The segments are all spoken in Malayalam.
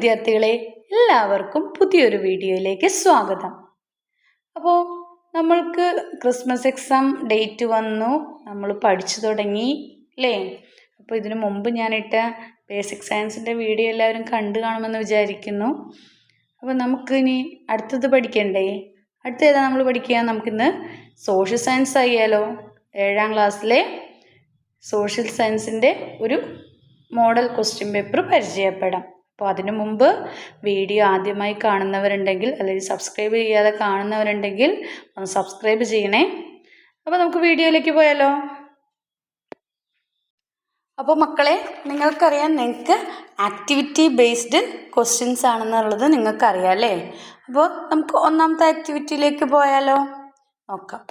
വിദ്യാർത്ഥികളെ എല്ലാവർക്കും പുതിയൊരു വീഡിയോയിലേക്ക് സ്വാഗതം. അപ്പോൾ നമ്മൾക്ക് ക്രിസ്മസ് എക്സാം ഡേറ്റ് വന്നു നമ്മൾ പഠിച്ചു തുടങ്ങി അല്ലേ? അപ്പോൾ ഇതിനു മുമ്പ് ഞാനിട്ട ബേസിക് സയൻസിന്റെ വീഡിയോ എല്ലാവരും കണ്ടു കാണുമെന്ന് വിചാരിക്കുന്നു. അപ്പോൾ നമുക്കിനി അടുത്തത് പഠിക്കണ്ടേ? അടുത്ത ഏതാ നമ്മൾ പഠിക്കുക? നമുക്കിന്ന് സോഷ്യൽ സയൻസ് ആയാലോ ഏഴാം ക്ലാസ്സിലെ സോഷ്യൽ സയൻസിന്റെ ഒരു മോഡൽ ക്വസ്റ്റ്യൻ പേപ്പർ പരിചയപ്പെടാം. അപ്പോൾ അതിനു മുമ്പ് വീഡിയോ ആദ്യമായി കാണുന്നവരുണ്ടെങ്കിൽ അല്ലെങ്കിൽ സബ്സ്ക്രൈബ് ചെയ്യാതെ കാണുന്നവരുണ്ടെങ്കിൽ ഒന്ന് സബ്സ്ക്രൈബ് ചെയ്യണേ. അപ്പോൾ നമുക്ക് വീഡിയോയിലേക്ക് പോയാലോ? അപ്പോൾ മക്കളെ നിങ്ങൾക്കറിയാം നിങ്ങൾക്ക് ആക്ടിവിറ്റി ബേസ്ഡ് ക്വസ്റ്റ്യൻസ് ആണെന്നുള്ളത് നിങ്ങൾക്കറിയാം അല്ലേ? അപ്പോൾ നമുക്ക് ഒന്നാമത്തെ ആക്ടിവിറ്റിയിലേക്ക് പോയാലോ? നോക്കാം.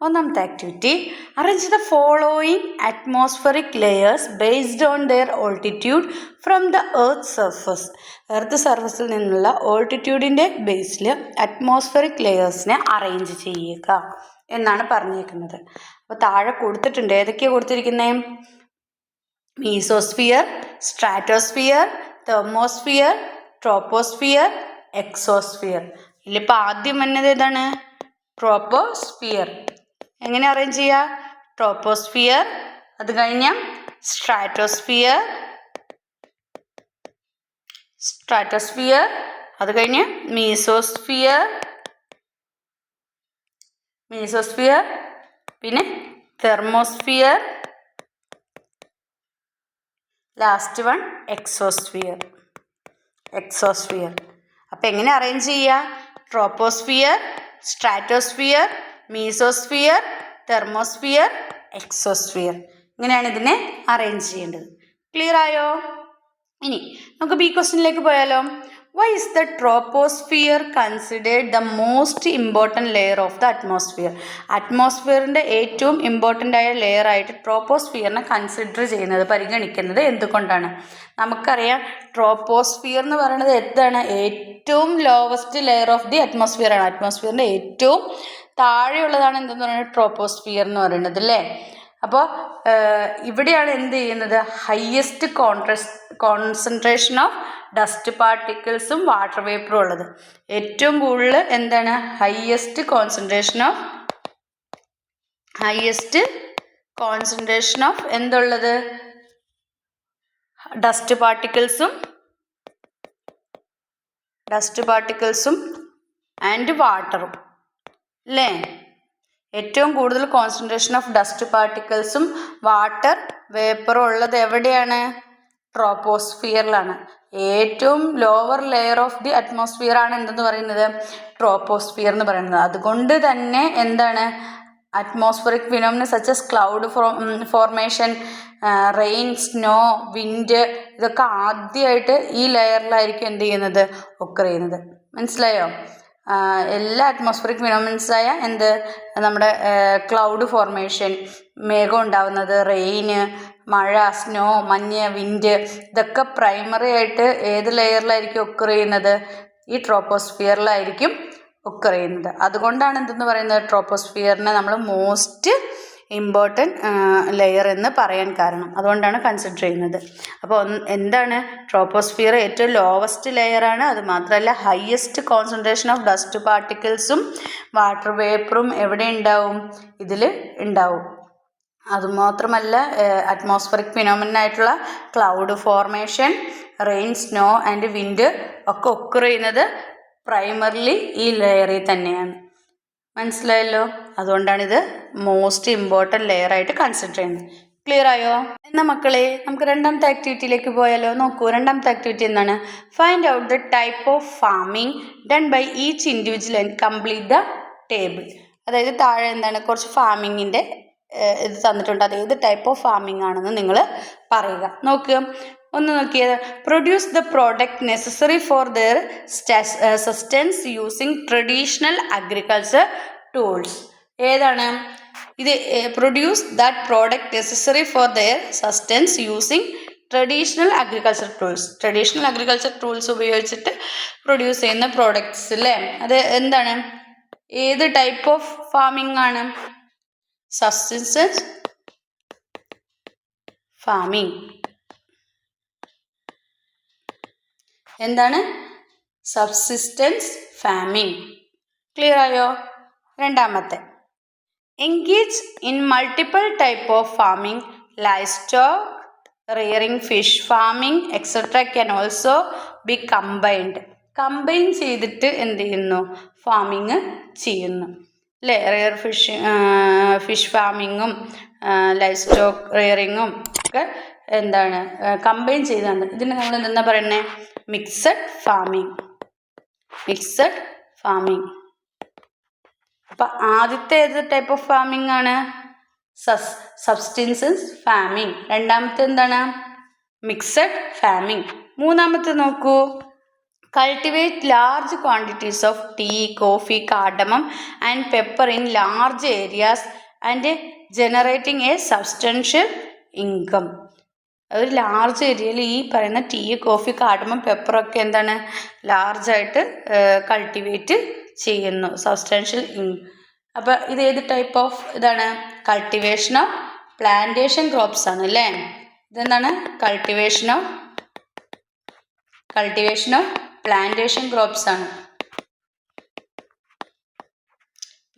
ഒന്നാമത്തെ activity arrange the following atmospheric layers based on their altitude from the earth surface earth സർഫസിൽ നിന്നുള്ള ഓൾട്ടിറ്റ്യൂഡിന്റെ ബേസിൽ അറ്റ്മോസ്ഫറിക് ലെയേഴ്സിനെ അറേഞ്ച് ചെയ്യുക എന്നാണ് പറഞ്ഞേക്കുന്നത്. അപ്പോൾ താഴെ കൊടുത്തിട്ടുണ്ട്. ഏതൊക്കെയാണ് കൊടുത്തിരിക്കുന്നത് mesosphere stratosphere thermosphere troposphere exosphere ഇതിലിപ്പോൾ ആദ്യം വന്നത് ഏതാണ്? ട്രോപ്പോസ്ഫിയർ എങ്ങനെ അറേഞ്ച് ചെയ്യുക ട്രോപ്പോസ്ഫിയർ അത് കഴിഞ്ഞ സ്ട്രാറ്റോസ്ഫിയർ സ്ട്രാറ്റോസ്ഫിയർ അത് കഴിഞ്ഞ് മീസോസ്ഫിയർ മീസോസ്ഫിയർ പിന്നെ thermosphere last one exosphere exosphere അപ്പോൾ എങ്ങനെ അറേഞ്ച് ചെയ്യുക troposphere stratosphere mesosphere thermosphere exosphere ഇങ്ങനെയാണ് ഇതിനെ അറേഞ്ച് ചെയ്യേണ്ടത്. ക്ലിയർ ആയോ? ഇനി നമുക്ക് ബി ക്വസ്റ്റിനിലേക്ക് പോയാലോ. Why is the troposphere considered the most important layer of the atmosphere അറ്റ്മോസ്ഫിയറിന്റെ ഏറ്റവും ഇമ്പോർട്ടന്റ് ആയ ലെയർ ആയിട്ട് ട്രോപ്പോസ്ഫിയറിനെ കൺസിഡർ ചെയ്യുന്നത് പരിഗണിക്കുന്നത് എന്തുകൊണ്ടാണ്? നമുക്കറിയാം ട്രോപ്പോസ്ഫിയർ എന്ന് പറയുന്നത് എന്താണ്? ഏറ്റവും lowest layer of the atmosphere ആണ്. അറ്റ്മോസ്ഫിയറിന്റെ ഏറ്റവും താഴെയുള്ളതാണ് എന്തെന്ന് പറയുന്നത്? ട്രോപ്പോസ്ഫിയർ എന്ന് പറയുന്നത് അല്ലേ? അപ്പോൾ ഇവിടെയാണ് എന്ത് ചെയ്യുന്നത്? Highest contrast concentration of dust പാർട്ടിക്കിൾസും water വേപ്പറും ഉള്ളത്. ഏറ്റവും കൂടുതൽ എന്താണ്? Highest concentration of highest concentration of എന്തുള്ളത്? Dust പാർട്ടിക്കിൾസും ഡസ്റ്റ് പാർട്ടിക്കിൾസും ആൻഡ് വാട്ടറും അല്ലേ ഏറ്റവും കൂടുതൽ കോൺസെൻട്രേഷൻ ഓഫ് ഡസ്റ്റ് പാർട്ടിക്കിൾസും വാട്ടർ വേപ്പറും ഉള്ളത് എവിടെയാണ്? ട്രോപ്പോസ്ഫിയറിലാണ് ഏറ്റവും lower layer of the atmosphere ആണ് എന്തെന്ന് പറയുന്നത്? ട്രോപ്പോസ്ഫിയർ എന്ന് പറയുന്നത്. അതുകൊണ്ട് തന്നെ എന്താണ്? Atmospheric phenomena such as cloud formation rain snow wind ഇതൊക്കെ ആദ്യമായിട്ട് ഈ ലെയറിലായിരിക്കും എന്ത് ചെയ്യുന്നത്? ഒക്കർ ചെയ്യുന്നത്. മനസ്സിലായോ? എല്ലാ അറ്റ്മോസ്ഫിയറിക് ഫിനോമിൻസായ എന്ത്? നമ്മുടെ ക്ലൗഡ് ഫോർമേഷൻ മേഘം ഉണ്ടാവുന്നത് റെയിന് മഴ സ്നോ മഞ്ഞ് വിൻഡ് ഇതൊക്കെ പ്രൈമറി ആയിട്ട് ഏത് ലെയറിലായിരിക്കും ഒക്കർ ചെയ്യുന്നത്? ഈ ട്രോപ്പോസ്ഫിയറിലായിരിക്കും ഒക്കർ ചെയ്യുന്നത്. അതുകൊണ്ടാണ് എന്തെന്ന് പറയുന്നത്? ട്രോപ്പോസ്ഫിയറിനെ നമ്മൾ മോസ്റ്റ് ഇമ്പോർട്ടന്റ് ലെയർ എന്ന് പറയാൻ കാരണം. അതുകൊണ്ടാണ് കൺസിഡർ ചെയ്യുന്നത്. അപ്പോൾ എന്താണ്? ട്രോപ്പോസ്ഫിയർ ഏറ്റവും ലോവസ്റ്റ് ലെയറാണ് അത് മാത്രമല്ല ഹയസ്റ്റ് കോൺസെൻട്രേഷൻ ഓഫ് ഡസ്റ്റ് പാർട്ടിക്കിൾസും വാട്ടർ വേപ്പറും എവിടെ ഉണ്ടാവും? ഇതിൽ ഉണ്ടാവും. അതുമാത്രമല്ല atmospheric ഫിനോമിനായിട്ടുള്ള cloud formation rain snow and wind ഒക്കെ ഒക്കർ ചെയ്യുന്നത് പ്രൈമറിലി ഈ ലെയറിൽ തന്നെയാണ്. മനസ്സിലായല്ലോ? അതുകൊണ്ടാണിത് മോസ്റ്റ് ഇമ്പോർട്ടന്റ് ലെയർ ആയിട്ട് കൺസിഡർ ചെയ്യുന്നത്. ക്ലിയർ ആയോ? എന്നാൽ മക്കളെ നമുക്ക് രണ്ടാമത്തെ ആക്ടിവിറ്റിയിലേക്ക് പോയാലോ? നോക്കൂ രണ്ടാമത്തെ ആക്ടിവിറ്റി എന്താണ്? Find out the type of farming done by each individual and complete the table അതായത് താഴെ എന്താണ്? കുറച്ച് ഫാമിങ്ങിന്റെ ഇത് തന്നിട്ടുണ്ട്. അത് ഏത് ടൈപ്പ് ഓഫ് ഫാമിംഗ് ആണെന്ന് നിങ്ങൾ പറയുക. നോക്കുക ഒന്ന് നോക്കിയത്. Produce the product necessary for their sustenance using traditional agriculture tools ഏതാണ്? ഇത് produce that product necessary for their sustenance using traditional agriculture tools traditional agriculture tools ഉപയോഗിച്ചിട്ട് പ്രൊഡ്യൂസ് ചെയ്യുന്ന പ്രോഡക്റ്റ്സ് അല്ലേ അത് എന്താണ്? ഏത് ടൈപ്പ് ഓഫ് ഫാമിംഗ് ആണ്? സസ്റ്റൻസ് ഫാമിംഗ് എന്താണ്? സബ്സിസ്റ്റൻസ് ഫാമിംഗ് ക്ലിയർ ആയോ? രണ്ടാമത്തെ. Engage in multiple type of farming livestock rearing fish farming etcetera can also be combined combine ചെയ്തിട്ട് എന്ത് ചെയ്യുന്നു? ഫാമിങ് ചെയ്യുന്നു. അല്ലേ റിയർ ഫിഷ് ഫിഷ് ഫാമിങ്ങും ലൈഫ് സ്റ്റോക്ക് റിയറിങ്ങും ഒക്കെ എന്താണ്? കമ്പൈൻ ചെയ്താണ്. ഇതിന് നമ്മൾ എന്താ പറയുന്നത് മിക്സഡ് ഫാമിംഗ്. Mixed farming. അപ്പം ആദ്യത്തെ ഏത് ടൈപ്പ് ഓഫ് ഫാമിംഗ് ആണ്? സസ് സബ്സ്റ്റൻസസ് ഫാമിംഗ് രണ്ടാമത്തെ എന്താണ്? Mixed farming. മൂന്നാമത്തെ നോക്കൂ. Cultivate large quantities of tea coffee cardamom and pepper in large areas and generating a substantial income ഒരു ലാർജ് ഏരിയയിൽ ഈ പറയുന്ന ടീ കോഫി കാർഡമം പെപ്പറൊക്കെ എന്താണ് ലാർജായിട്ട് കൾട്ടിവേറ്റ് ചെയ്യുന്നു. സബ്സ്റ്റാൻഷ്യൽ അപ്പോൾ ഇത് ഏത് ടൈപ്പ് ഓഫ് ഇതാണ്? കൾട്ടിവേഷൻ ഓഫ് പ്ലാന്റേഷൻ ക്രോപ്സ് ആണ് അല്ലേ? ഇതെന്താണ്? Cultivation of cultivation of plantation crops ആണ്.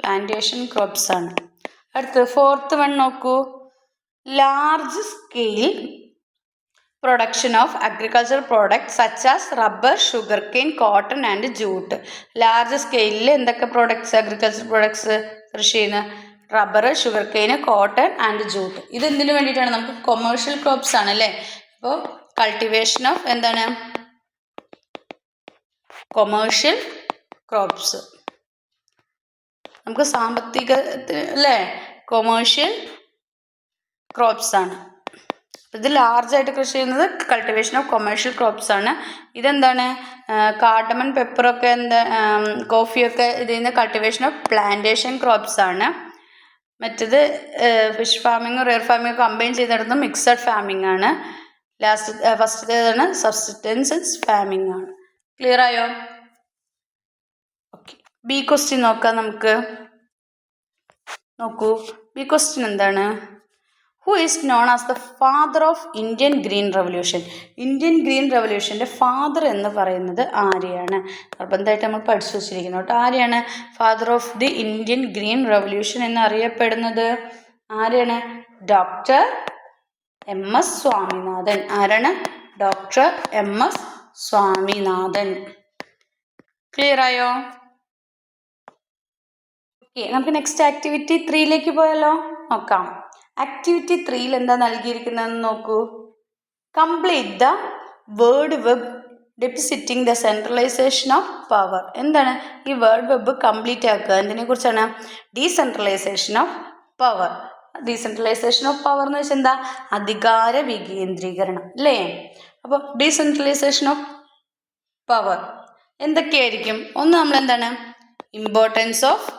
പ്ലാന്റേഷൻ ക്രോപ്സ് ആണ്. അടുത്ത് ഫോർത്ത് വൺ നോക്കൂ. Large scale production of agriculture product such as rubber sugarcane cotton and jute large സ്കെയിലിൽ എന്തൊക്കെ പ്രോഡക്ട്സ് അഗ്രികൾച്ചർ പ്രോഡക്ട്സ് കൃഷി ചെയ്യുന്ന? Rubber sugarcane cotton and jute ഇത് എന്തിനു വേണ്ടിയിട്ടാണ്? നമുക്ക് കൊമേഴ്ഷ്യൽ ക്രോപ്സ് ആണ് അല്ലേ? അപ്പോൾ കൾട്ടിവേഷൻ ഓഫ് എന്താണ്? കൊമേഴ്ഷ്യൽ ക്രോപ്സ് നമുക്ക് സാമ്പത്തിക അല്ലേ? കൊമേഴ്ഷ്യൽ ക്രോപ്സ് ആണ്. ഇത് ലാർജായിട്ട് കൃഷി ചെയ്യുന്നത് കൾട്ടിവേഷൻ ഓഫ് കൊമേഴ്ഷ്യൽ ക്രോപ്സ് ആണ്. ഇതെന്താണ്? കാർഡമൺ പെപ്പറൊക്കെ എന്താ കോഫിയൊക്കെ ഇതിൽ നിന്ന് കൾട്ടിവേഷൻ ഓഫ് പ്ലാന്റേഷൻ ക്രോപ്സ് ആണ്. മറ്റത് ഫിഷ് ഫാമിങ്ങും റിയർ ഫാമിങ്ങും കമ്പൈൻ ചെയ്തെടുത്ത് മിക്സഡ് ഫാമിംഗ് ആണ്. ലാസ്റ്റ് ഫസ്റ്റ് ഫസ്റ്റത്തേതാണ് സബ്സിസ്റ്റൻസസ് ഫാമിംഗ് ആണ്. ക്ലിയർ ആയോ? ഓക്കെ ബി ക്വസ്റ്റ്യൻ നോക്കാം നമുക്ക്. നോക്കൂ. ബി ക്വസ്റ്റ്യൻ എന്താണ്? Who is known as the father of Indian green revolution Indian green റവല്യൂഷന്റെ father എന്ന് പറയുന്നത് ആരെയാണ്? നിർബന്ധമായിട്ട് നമ്മൾ പഠിച്ചു വച്ചിരിക്കുന്നു കേട്ടോ. ആരെയാണ്? Father of the Indian green revolution എന്നറിയപ്പെടുന്നത് ആരെയാണ് ഡോക്ടർ എം എസ് സ്വാമിനാഥൻ ആരാണ്? Doctor M S Swaminathan clear ആയോ? ഓക്കെ നമുക്ക് നെക്സ്റ്റ് ആക്ടിവിറ്റി ത്രീയിലേക്ക് പോയാലോ? നോക്കാം. ആക്ടിവിറ്റി ത്രീയിൽ എന്താ നൽകിയിരിക്കുന്നതെന്ന് നോക്കൂ. Complete the word web depicting the centralisation of power എന്താണ്? ഈ വേർഡ് വെബ് കംപ്ലീറ്റ് ആക്കുക. എന്തിനെ കുറിച്ചാണ് decentralisation of power decentralisation of power എന്ന് വെച്ചാൽ എന്താ? അധികാര വികേന്ദ്രീകരണം. അല്ലേ? അപ്പോൾ ഡീസെൻട്രലൈസേഷൻ ഓഫ് പവർ എന്തൊക്കെയായിരിക്കും? ഒന്ന് നമ്മൾ എന്താണ് ഇമ്പോർട്ടൻസ് ഓഫ്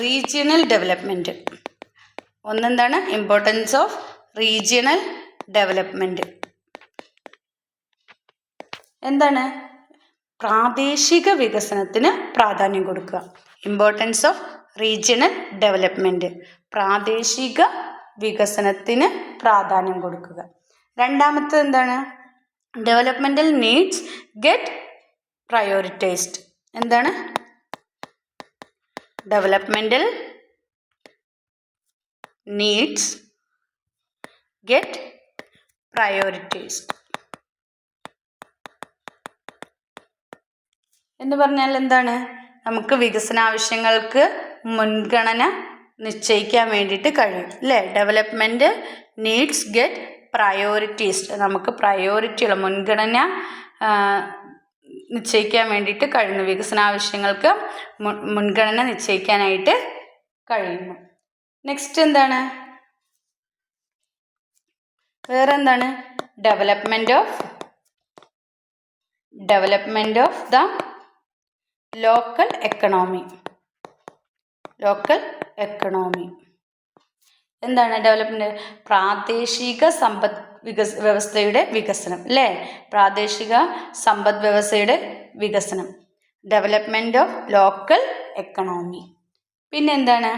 റീജിയണൽ ഡെവലപ്മെന്റ് ഒന്നെന്താണ്? ഇമ്പോർട്ടൻസ് ഓഫ് റീജിയണൽ ഡെവലപ്മെന്റ് എന്താണ്? പ്രാദേശിക വികസനത്തിന് പ്രാധാന്യം കൊടുക്കുക. ഇമ്പോർട്ടൻസ് ഓഫ് റീജിയണൽ ഡെവലപ്മെന്റ് പ്രാദേശിക വികസനത്തിന് പ്രാധാന്യം കൊടുക്കുക. രണ്ടാമത്തത് എന്താണ്? ഡെവലപ്മെന്റൽ നീഡ്സ് ഗെറ്റ് പ്രയോറിറ്റൈസ്ഡ് എന്താണ്? Developmental needs get prioritized എന്ന് പറഞ്ഞാൽ എന്താണ്? നമുക്ക് വികസന ആവശ്യങ്ങൾക്ക് മുൻഗണന നിശ്ചയിക്കാൻ വേണ്ടിയിട്ട് കഴിയും അല്ലേ? ഡെവലപ്മെന്റ് നീഡ്സ് ഗെറ്റ് പ്രയോറിറ്റീസ് നമുക്ക് പ്രയോറിറ്റിയുള്ള മുൻഗണന നിശ്ചയിക്കാൻ വേണ്ടിയിട്ട് കഴിയുന്നു. വികസന ആവശ്യങ്ങൾക്ക് മുൻഗണന നിശ്ചയിക്കാനായിട്ട് കഴിയുന്നു. നെക്സ്റ്റ് എന്താണ്? വേറെ എന്താണ് development of development of the local economy local economy എന്താണ് ഡെവലപ്മെന്റ് പ്രാദേശിക സമ്പദ് വികസ വ്യവസ്ഥയുടെ വികസനം അല്ലേ പ്രാദേശിക സമ്പദ് വ്യവസ്ഥയുടെ വികസനം. ഡെവലപ്മെന്റ് ഓഫ് ലോക്കൽ എക്കണോമി പിന്നെന്താണ്?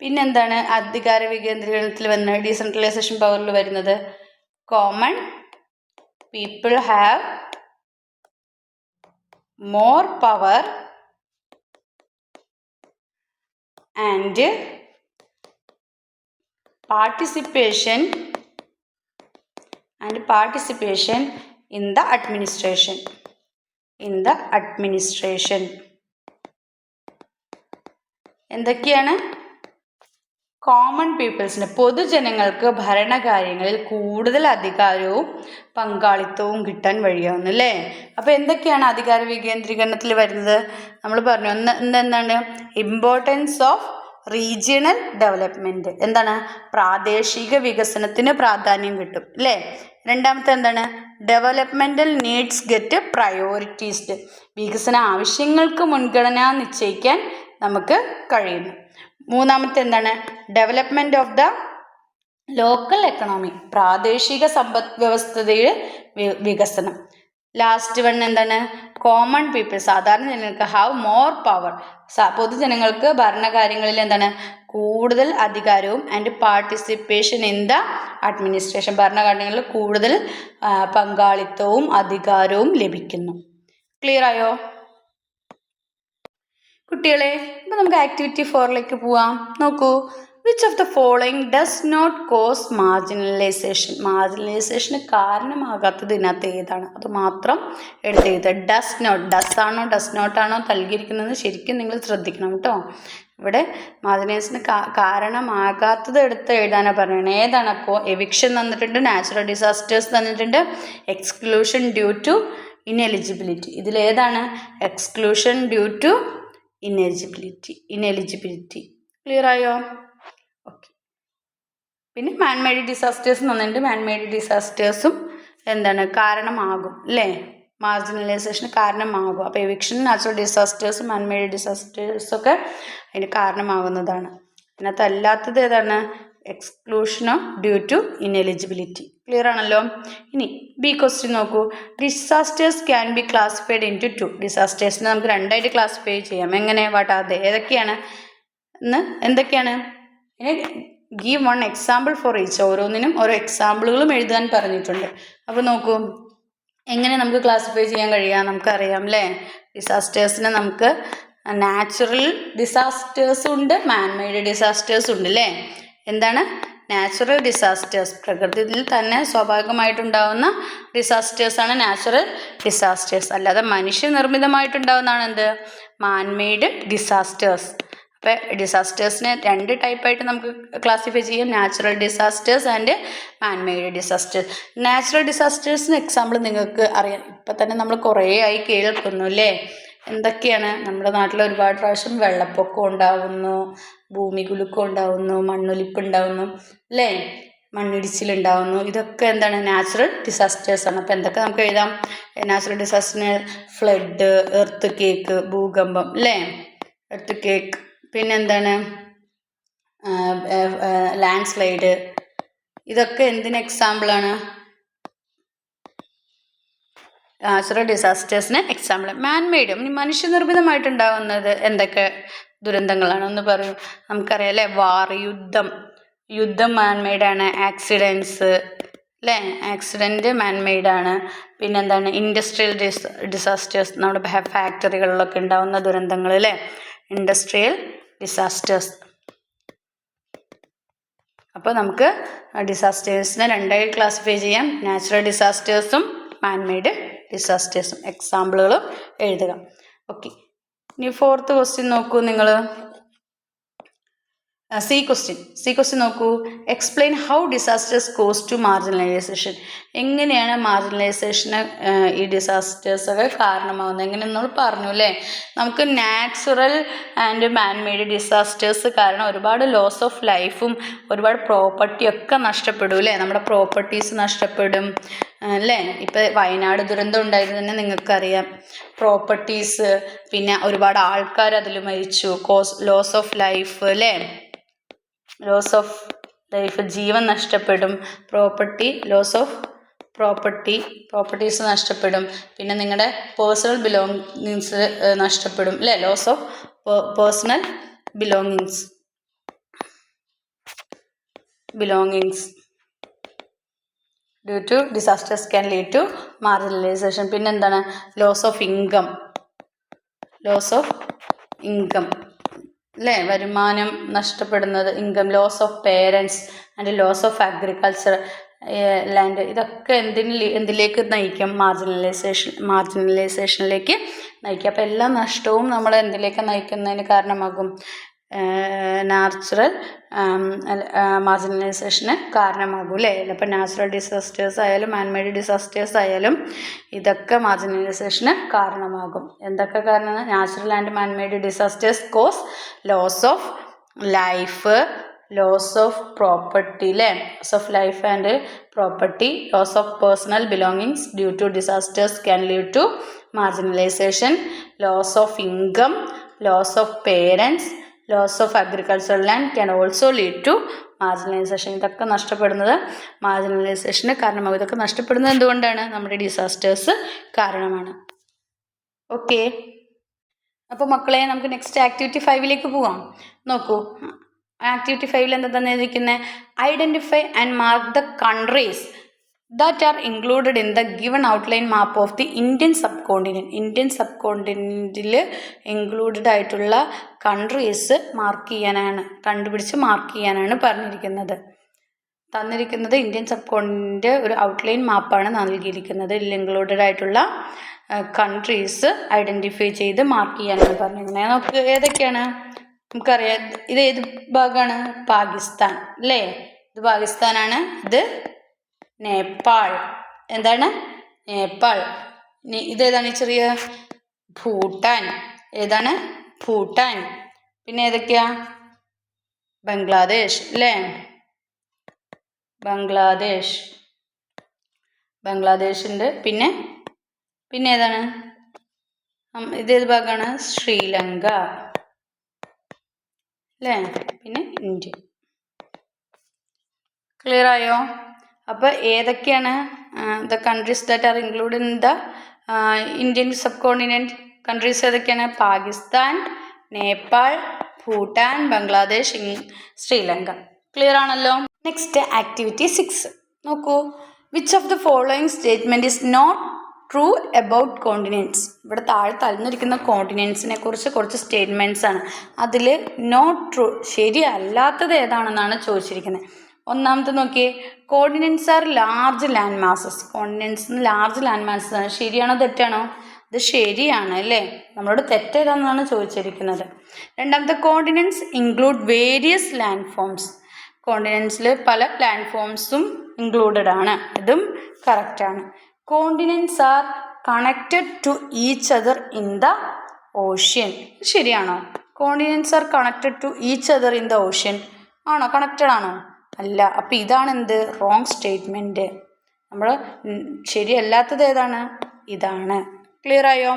പിന്നെന്താണ് അധികാര വികേന്ദ്രീകരണത്തിൽ വന്ന ഡീസെൻട്രലൈസേഷൻ പവറിൽ വരുന്നത്? Common people have more power and participation and participation in the administration. In the administration. എന്തൊക്കെയാണ്? കോമൺ പീപ്പിൾസിന് പൊതുജനങ്ങൾക്ക് ഭരണകാര്യങ്ങളിൽ കൂടുതൽ അധികാരവും പങ്കാളിത്തവും കിട്ടാൻ വഴിയാവുന്നു അല്ലേ? അപ്പോൾ എന്തൊക്കെയാണ് അധികാര വികേന്ദ്രീകരണത്തിൽ വരുന്നത്? നമ്മൾ പറഞ്ഞു ഒന്ന് എന്താണ്? ഇമ്പോർട്ടൻസ് ഓഫ് റീജിയണൽ ഡെവലപ്മെന്റ് എന്താണ്? പ്രാദേശിക വികസനത്തിന് പ്രാധാന്യം കിട്ടും അല്ലേ? രണ്ടാമത്തെ എന്താണ്? ഡെവലപ്മെന്റൽ നീഡ്സ് ഗെറ്റ് പ്രയോറിറ്റീസ്ഡ് വികസന ആവശ്യങ്ങൾക്ക് മുൻഗണന നിശ്ചയിക്കാൻ നമുക്ക് കഴിയുന്നു. മൂന്നാമത്തെ എന്താണ്? Development of the local economy പ്രാദേശിക സമ്പദ് വ്യവസ്ഥയുടെ വികസനം. ലാസ്റ്റ് വൺ എന്താണ്? കോമൺ പീപ്പിൾ സാധാരണ ജനങ്ങൾക്ക് ഹാവ് മോർ പവർ പൊതുജനങ്ങൾക്ക് ഭരണകാര്യങ്ങളിൽ എന്താണ്? കൂടുതൽ അധികാരവും and participation in the administration ഭരണകാര്യങ്ങളിൽ കൂടുതൽ പങ്കാളിത്തവും അധികാരവും ലഭിക്കുന്നു. ക്ലിയർ ആയോ? കുട്ടികളെ ഇപ്പം നമുക്ക് ആക്ടിവിറ്റി ഫോറിലേക്ക് പോവാം. നോക്കൂ. Which of the following does not cause marginalisation മാർജിനലൈസേഷന് കാരണമാകാത്തത് ഇതിനകത്ത് ഏതാണ്? അത് മാത്രം എടുത്ത് എഴുതുക. ഡസ് നോട്ട് ഡസ് ആണോ ഡസ് നോട്ട് ആണോ നൽകിയിരിക്കുന്നത് ശരിക്കും നിങ്ങൾ ശ്രദ്ധിക്കണം കേട്ടോ. ഇവിടെ മാർജിനൈസിന് കാരണമാകാത്തത് എടുത്ത് എഴുതാനാണ് പറയുന്നത്. ഏതാണ് അപ്പോൾ എവിക്ഷൻ തന്നിട്ടുണ്ട് നാച്ചുറൽ ഡിസാസ്റ്റേഴ്സ് തന്നിട്ടുണ്ട് എക്സ്ക്ലൂഷൻ ഡ്യൂ ടു ഇനെലിജിബിലിറ്റി ഇതിലേതാണ് exclusion due to ineligibility ineligibility clear ആയോ? പിന്നെ മാൻമേഡ് ഡിസാസ്റ്റേഴ്സ് എന്ന് പറഞ്ഞിട്ടുണ്ട് മാൻമേഡ് ഡിസാസ്റ്റേഴ്സും എന്താണ് കാരണമാകും അല്ലേ? മാർജിനലൈസേഷന് കാരണമാകും. അപ്പോൾ എവിക്ഷൻ നാച്ചുറൽ ഡിസാസ്റ്റേഴ്സ് മാൻമേഡ് ഡിസാസ്റ്റേഴ്സൊക്കെ അതിന് കാരണമാകുന്നതാണ്. അതിനകത്ത് അല്ലാത്തത് ഏതാണ്? എക്സ്ക്ലൂഷനോ ഡ്യൂ ടു ഇൻഎലിജിബിലിറ്റി ക്ലിയർ ആണല്ലോ? ഇനി ബി ക്വസ്റ്റ്യൻ നോക്കൂ. Disasters can be classified into two ഡിസാസ്റ്റേഴ്സിനെ നമുക്ക് രണ്ടായിട്ട് ക്ലാസിഫൈ ചെയ്യാം. എങ്ങനെ? വാട്ടാതെ ഏതൊക്കെയാണ്? എന്ന് എന്തൊക്കെയാണ്? Give one example for each ഓരോന്നിനും ഓരോ എക്സാമ്പിളുകളും എഴുതാൻ പറഞ്ഞിട്ടുണ്ട്. അപ്പോൾ നോക്കൂ എങ്ങനെ നമുക്ക് ക്ലാസിഫൈ ചെയ്യാൻ കഴിയാം നമുക്കറിയാം അല്ലേ ഡിസാസ്റ്റേഴ്സിനെ നമുക്ക് നാച്ചുറൽ ഡിസാസ്റ്റേഴ്സും ഉണ്ട് മാൻമെയ്ഡ് ഡിസാസ്റ്റേഴ്സും ഉണ്ട് അല്ലേ എന്താണ്? നാച്ചുറൽ ഡിസാസ്റ്റേഴ്സ് പ്രകൃതിയിൽ തന്നെ സ്വാഭാവികമായിട്ടുണ്ടാകുന്ന ഡിസാസ്റ്റേഴ്സാണ് നാച്ചുറൽ ഡിസാസ്റ്റേഴ്സ് അല്ലാതെ മനുഷ്യനിർമ്മിതമായിട്ടുണ്ടാകുന്നതാണ് എന്ത് മാൻമെയ്ഡ് ഡിസാസ്റ്റേഴ്സ് അപ്പോൾ ഡിസാസ്റ്റേഴ്സിനെ രണ്ട് ടൈപ്പായിട്ട് നമുക്ക് ക്ലാസിഫൈ ചെയ്യാം. Natural disasters and manmade disasters natural ഡിസാസ്റ്റേഴ്സിന് example നിങ്ങൾക്ക് അറിയാം. ഇപ്പം തന്നെ നമ്മൾ കുറേ ആയി കേൾക്കുന്നു അല്ലേ എന്തൊക്കെയാണ്? നമ്മുടെ നാട്ടിൽ ഒരുപാട് പ്രാവശ്യം വെള്ളപ്പൊക്കം ഉണ്ടാവുന്നു ഭൂമി കുലുക്കം ഉണ്ടാകുന്നു മണ്ണൊലിപ്പ് ഉണ്ടാകുന്നു അല്ലേ മണ്ണിടിച്ചിലുണ്ടാകുന്നു ഇതൊക്കെ എന്താണ്? നാച്ചുറൽ ഡിസാസ്റ്റേഴ്സ് ആണ്. അപ്പോൾ എന്തൊക്കെ നമുക്ക് എഴുതാം? നാച്ചുറൽ ഡിസാസ്റ്ററിന് ഫ്ലഡ് എർത്ത് കേക്ക് ഭൂകമ്പം അല്ലേ എർത്ത് കേക്ക് പിന്നെന്താണ്? ലാൻഡ് സ്ലൈഡ് ഇതൊക്കെ എന്തിന് എക്സാമ്പിളാണ് നാച്ചുറൽ ഡിസാസ്റ്റേഴ്സിന് എക്സാമ്പിൾ മാൻമെയ്ഡ് മനുഷ്യനിർമ്മിതമായിട്ടുണ്ടാകുന്നത് എന്തൊക്കെ ദുരന്തങ്ങളാണ്? ഒന്ന് പറയൂ. നമുക്കറിയാം അല്ലേ? വാർ യുദ്ധം. യുദ്ധം മാൻമെയ്ഡാണ് ആക്സിഡൻസ് അല്ലേ? ആക്സിഡന്റ് മാൻമെയ്ഡാണ് പിന്നെന്താണ്? ഇൻഡസ്ട്രിയൽ ഡിസ് ഡിസാസ്റ്റേഴ്സ് നമ്മുടെ ഫാക്ടറികളിലൊക്കെ ഉണ്ടാകുന്ന ദുരന്തങ്ങൾ അല്ലേ? ഇൻഡസ്ട്രിയൽ ഡിസാസ്റ്റേഴ്സ് അപ്പോൾ നമുക്ക് ഡിസാസ്റ്റേഴ്സിനെ രണ്ടായി ക്ലാസിഫൈ ചെയ്യാം. നാച്ചുറൽ ഡിസാസ്റ്റേഴ്സും മാൻമെയ്ഡ് ഡിസാസ്റ്റേഴ്സും എക്സാമ്പിളുകളും എഴുതുക. ഓക്കെ ഇനി ഫോർത്ത് ക്വസ്റ്റ്യൻ നോക്കൂ നിങ്ങൾ സി ക്വസ്റ്റ്യൻ സി ക്വസ്റ്റ്യൻ നോക്കൂ. Explain how disasters cause to marginalisation എങ്ങനെയാണ് മാർജിനലൈസേഷന് ഈ ഡിസാസ്റ്റേഴ്സൊക്കെ കാരണമാകുന്നത് എങ്ങനെ നമ്മൾ പറഞ്ഞു അല്ലേ നമുക്ക് നാച്ചുറൽ ആൻഡ് മാൻമെയ്ഡ് ഡിസാസ്റ്റേഴ്സ് കാരണം ഒരുപാട് ലോസ് ഓഫ് ലൈഫും ഒരുപാട് പ്രോപ്പർട്ടിയൊക്കെ നഷ്ടപ്പെടും അല്ലേ നമ്മുടെ പ്രോപ്പർട്ടീസ് നഷ്ടപ്പെടും അല്ലേ ഇപ്പം വയനാട് ദുരന്തം ഉണ്ടായത് തന്നെ നിങ്ങൾക്കറിയാം. പ്രോപ്പർട്ടീസ് പിന്നെ ഒരുപാട് ആൾക്കാർ അതിൽ മരിച്ചു. കോസ് ലോസ് ഓഫ് ലൈഫ് അല്ലേ ലോസ് ഓഫ് ലൈഫ് ജീവൻ നഷ്ടപ്പെടും. Property loss of property properties നഷ്ടപ്പെടും. പിന്നെ നിങ്ങളുടെ പേഴ്സണൽ ബിലോങ്ങിങ്സ് നഷ്ടപ്പെടും. അല്ലേ loss of personal belongings belongings due to disasters can lead to marginalisation പിന്നെന്താണ് loss of income loss of income അല്ലേ വരുമാനം നഷ്ടപ്പെടുന്നത് income loss of parents and loss of agriculture land ഇതൊക്കെ എന്തിന് എന്തിലേക്ക് നയിക്കും? മാർജിനലൈസേഷൻ മാർജിനലൈസേഷനിലേക്ക് നയിക്കും. അപ്പോൾ എല്ലാ നഷ്ടവും നമ്മൾ എന്തിലേക്ക് നയിക്കുന്നതിന് കാരണമാകും? നാച്ചുറൽ മാർജിനലൈസേഷന് കാരണമാകും അല്ലേ അപ്പോൾ നാച്ചുറൽ ഡിസാസ്റ്റേഴ്സ് ആയാലും മാൻമെയ്ഡ് ഡിസാസ്റ്റേഴ്സ് ആയാലും ഇതൊക്കെ മാർജിനലൈസേഷന് കാരണമാകും. എന്തൊക്കെ കാരണം natural and manmade disasters cause loss of life loss of property അല്ലേ loss of life and property loss of personal belongings due to disasters can lead to marginalisation loss of income loss of parents loss of agriculture land can also lead to marginalisation ഇതൊക്കെ നഷ്ടപ്പെടുന്നത് മാർജിനലൈസേഷന് കാരണമാകും. ഇതൊക്കെ നഷ്ടപ്പെടുന്നത് എന്തുകൊണ്ടാണ്? നമ്മുടെ ഡിസാസ്റ്റേഴ്സ് കാരണമാണ്. ഓക്കെ അപ്പോൾ മക്കളെ നമുക്ക് നെക്സ്റ്റ് ആക്ടിവിറ്റി ഫൈവിലേക്ക് പോവാം. നോക്കൂ. ആക്ടിവിറ്റി ഫൈവിൽ എന്താ തന്നിരിക്കുന്നത് identify and mark the countries that are included in the given outline map of the Indian subcontinent Indian sub കോണ്ടിനെന്റിൽ ഇൻക്ലൂഡഡ് ആയിട്ടുള്ള കൺട്രീസ് മാർക്ക് ചെയ്യാനാണ് കണ്ടുപിടിച്ച് മാർക്ക് ചെയ്യാനാണ് പറഞ്ഞിരിക്കുന്നത്. തന്നിരിക്കുന്നത് ഇന്ത്യൻ സബ് കോണ്ടിന്റെ ഒരു ഔട്ട്ലൈൻ മാപ്പാണ് നൽകിയിരിക്കുന്നത്. ഇൻക്ലൂഡഡ് ആയിട്ടുള്ള കൺട്രീസ് ഐഡന്റിഫൈ ചെയ്ത് മാർക്ക് ചെയ്യാനാണ് പറഞ്ഞിരിക്കുന്നത്. നമുക്ക് ഏതൊക്കെയാണ്? നമുക്കറിയാം ഇത് ഏത് ഭാഗമാണ്? പാകിസ്ഥാൻ അല്ലേ? ഇത് പാകിസ്ഥാനാണ് ഇത് നേപ്പാൾ. എന്താണ്? നേപ്പാൾ. ഇതേതാണ് ചെറിയ ഭൂട്ടാൻ? ഏതാണ്? ഭൂട്ടാൻ. പിന്നെ ഏതൊക്കെയാ? ബംഗ്ലാദേശ് അല്ലേ ബംഗ്ലാദേശ്. ബംഗ്ലാദേശുണ്ട് പിന്നെ? പിന്നെ ഏതാണ്? ഇതേത് ഭാഗമാണ് ശ്രീലങ്ക. അല്ലേ പിന്നെ ഇന്ത്യ. ക്ലിയർ ആയോ? അപ്പോൾ ഏതൊക്കെയാണ് the countries that are include in the Indian subcontinent countries ഏതൊക്കെയാണ്? പാകിസ്ഥാൻ നേപ്പാൾ ഭൂട്ടാൻ ബംഗ്ലാദേശ് ശ്രീലങ്ക. ക്ലിയർ ആണല്ലോ? നെക്സ്റ്റ് ആക്ടിവിറ്റി സിക്സ് നോക്കൂ. Which of the following statement is not true about continents ഇവിടെ താഴെ തലന്നിരിക്കുന്ന കോണ്ടിനെൻസിനെ കുറിച്ച് കുറച്ച് സ്റ്റേറ്റ്മെന്റ്സ് ആണ്. അതിൽ നോട്ട് ട്രൂ ശരിയല്ലാത്തത് ഏതാണെന്നാണ് ചോദിച്ചിരിക്കുന്നത്. ഒന്നാമത്തെ നോക്കിയേ. Continents are large land masses continents large land masses ആണ്. ശരിയാണോ തെറ്റാണോ? ഇത് ശരിയാണ് അല്ലേ? നമ്മളോട് തെറ്റേതാണെന്നാണ് ചോദിച്ചിരിക്കുന്നത്. രണ്ടാമത്തെ continents include various landforms കോണ്ടിനൻസിൽ പല ലാൻഡ് ഫോംസും ഇൻക്ലൂഡഡ് ആണ്. ഇതും കറക്റ്റാണ് continents are connected to each other in the ocean ശരിയാണോ? Continents are connected to each other in the ocean ആണോ? കണക്റ്റഡ് ആണോ? അല്ല. അപ്പം ഇതാണ് എന്ത് റോങ് സ്റ്റേറ്റ്മെന്റ് നമ്മൾ ശരിയല്ലാത്തത് ഏതാണ്? ഇതാണ്. ക്ലിയർ ആയോ?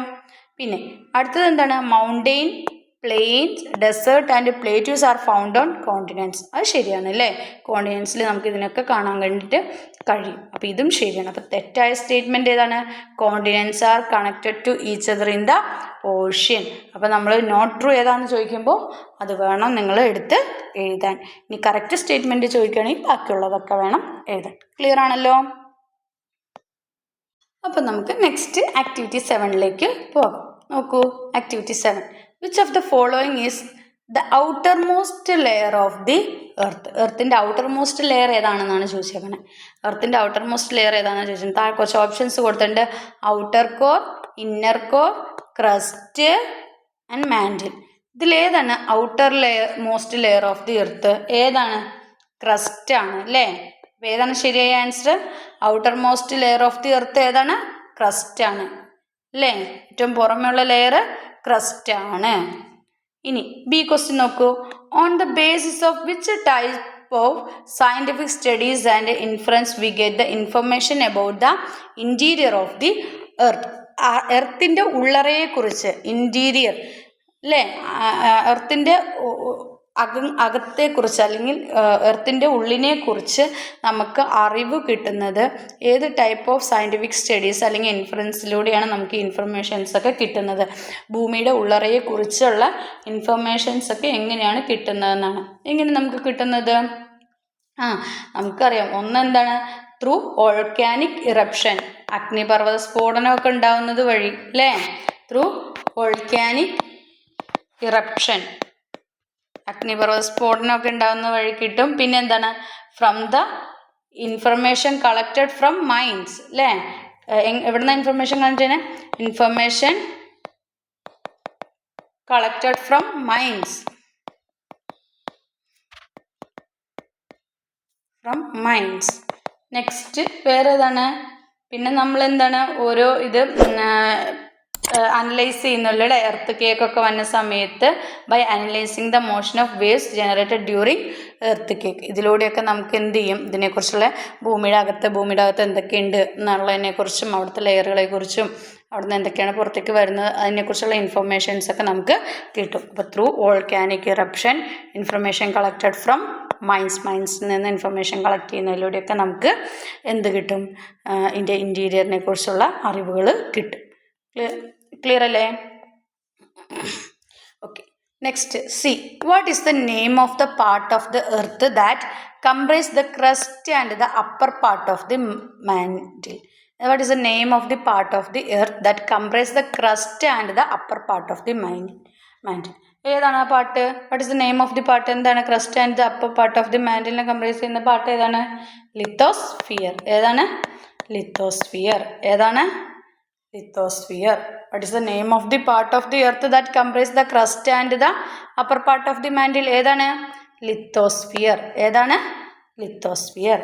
പിന്നെ അടുത്തത് എന്താണ്? Mountain plains desert and plateaus are found on continents അത് ശരിയാണ് അല്ലേ? കോണ്ടിനെൻസിൽ നമുക്ക് ഇതിനൊക്കെ കാണാൻ കണ്ടിട്ട് കഴിയും. അപ്പോൾ ഇതും ശരിയാണ്. അപ്പോൾ തെറ്റായ സ്റ്റേറ്റ്മെന്റ് ഏതാണ്? Continents are connected to each other in the ocean അപ്പോൾ നമ്മൾ നോട്ട് ട്രൂ ഏതാണെന്ന് ചോദിക്കുമ്പോൾ അത് വേണം നിങ്ങൾ എടുത്ത് എഴുതാൻ. ഇനി കറക്റ്റ് സ്റ്റേറ്റ്മെന്റ് ചോദിക്കുകയാണെങ്കിൽ ബാക്കിയുള്ളതൊക്കെ വേണം എഴുതാൻ. ക്ലിയർ ആണല്ലോ? അപ്പം നമുക്ക് നെക്സ്റ്റ് ആക്ടിവിറ്റി സെവനിലേക്ക് പോകാം. നോക്കൂ activity seven which of the following is the outer most layer of the earth എർത്തിന്റെ outer most layer ഏതാണെന്നാണ് ചോദിച്ചേക്കണേ. എർത്തിന്റെ ഔട്ടർ മോസ്റ്റ് ലെയർ ഏതാണെന്ന് ചോദിച്ചത് താഴെ കുറച്ച് ഓപ്ഷൻസ് കൊടുത്തിട്ടുണ്ട്. Outer core inner core crust and mantle ഇതിലേതാണ് outer layer most layer of the earth ഏതാണ്? ക്രസ്റ്റ് ആണ് അല്ലേ? ഏതാണ് ശരിയായ answer outermost layer of the earth ഏതാണ്? ക്രസ്റ്റ് ആണ്. അല്ലേ ഏറ്റവും പുറമെയുള്ള ലെയർ ക്രസ്റ്റ് ആണ്. ഇനി ബി ക്വസ്റ്റ്യൻ നോക്കൂ. On the basis of which type of scientific studies and influence we get the information about the interior of the earth എർത്തിന്റെ ഉള്ളറയെക്കുറിച്ച് ഇന്റീരിയർ അല്ലേ എർത്തിന്റെ അക അകത്തെക്കുറിച്ച് അല്ലെങ്കിൽ എർത്തിന്റെ ഉള്ളിനെക്കുറിച്ച് നമുക്ക് അറിവ് കിട്ടുന്നത് ഏത് ടൈപ്പ് ഓഫ് സയന്റിഫിക് സ്റ്റഡീസ് അല്ലെങ്കിൽ ഇൻഫറൻസിലൂടെയാണ് നമുക്ക് ഇൻഫർമേഷൻസ് ഒക്കെ കിട്ടുന്നത്. ഭൂമിയുടെ ഉള്ളറയെക്കുറിച്ചുള്ള ഇൻഫർമേഷൻസ് ഒക്കെ എങ്ങനെയാണ് കിട്ടുന്നതെന്നാണ്. എങ്ങനെ നമുക്ക് കിട്ടുന്നത്? ആ നമുക്കറിയാം. ഒന്ന് എന്താണ് ത്രൂ ഓൾക്കാനിക് ഇറപ്ഷൻ അഗ്നിപർവത സ്ഫോടനമൊക്കെ ഉണ്ടാവുന്നത് വഴി അല്ലേ ത്രൂ ഓൾക്കാനിക് ഇറപ്ഷൻ അഗ്നിപർവത സ്ഫോടനമൊക്കെ ഉണ്ടാകുന്ന വഴി കിട്ടും. പിന്നെ എന്താണ്? From the information collected from mines അല്ലേ എവിടുന്ന information collect information collected from mines from mines next വേറെ ഏതാണ് പിന്നെ നമ്മൾ എന്താണ് ഓരോ ഇത് അനലൈസ് ചെയ്യുന്നുള്ളൂ എർത്ത് കേക്ക് ഒക്കെ വന്ന സമയത്ത് by analysing the motion of waves generated during earthquake ഇതിലൂടെയൊക്കെ നമുക്ക് എന്ത് ചെയ്യും? ഇതിനെക്കുറിച്ചുള്ള ഭൂമിയുടെ അകത്ത് ഭൂമിയുടെ അകത്ത് എന്തൊക്കെയുണ്ട് എന്നുള്ളതിനെക്കുറിച്ചും അവിടുത്തെ ലെയറുകളെ കുറിച്ചും അവിടുന്ന് എന്തൊക്കെയാണ് പുറത്തേക്ക് വരുന്നത് അതിനെക്കുറിച്ചുള്ള ഇൻഫർമേഷൻസ് ഒക്കെ നമുക്ക് കിട്ടും. അപ്പോൾ through volcanic eruption information collected from mines മൈൻസിൽ നിന്ന് ഇൻഫർമേഷൻ കളക്ട് ചെയ്യുന്നതിലൂടെയൊക്കെ നമുക്ക് എന്ത് കിട്ടും? ഇതിന്റെ ഇന്റീരിയറിനെ കുറിച്ചുള്ള അറിവുകൾ കിട്ടും. ക്ലിയർ അല്ലേ? Okay next C what is the name of the part of the earth that comprise the crust and the upper part of the mantle what is the name of the part of the earth that comprise the crust and the upper part of the mind mantle ഏതാണ് ആ part what is the name of the part എന്താണ് crust and the upper part of the മാൻഡിലിനെ comprise ചെയ്യുന്ന പാട്ട് ഏതാണ്? ലിത്തോസ്ഫിയർ ഏതാണ്? ലിത്തോസ്ഫിയർ ഏതാണ്? Lithosphere what is the name of the part of the earth that comprise the crust and the upper part of the mantle ഏതാണ്? ലിത്തോസ്ഫിയർ ഏതാണ്? ലിത്തോസ്ഫിയർ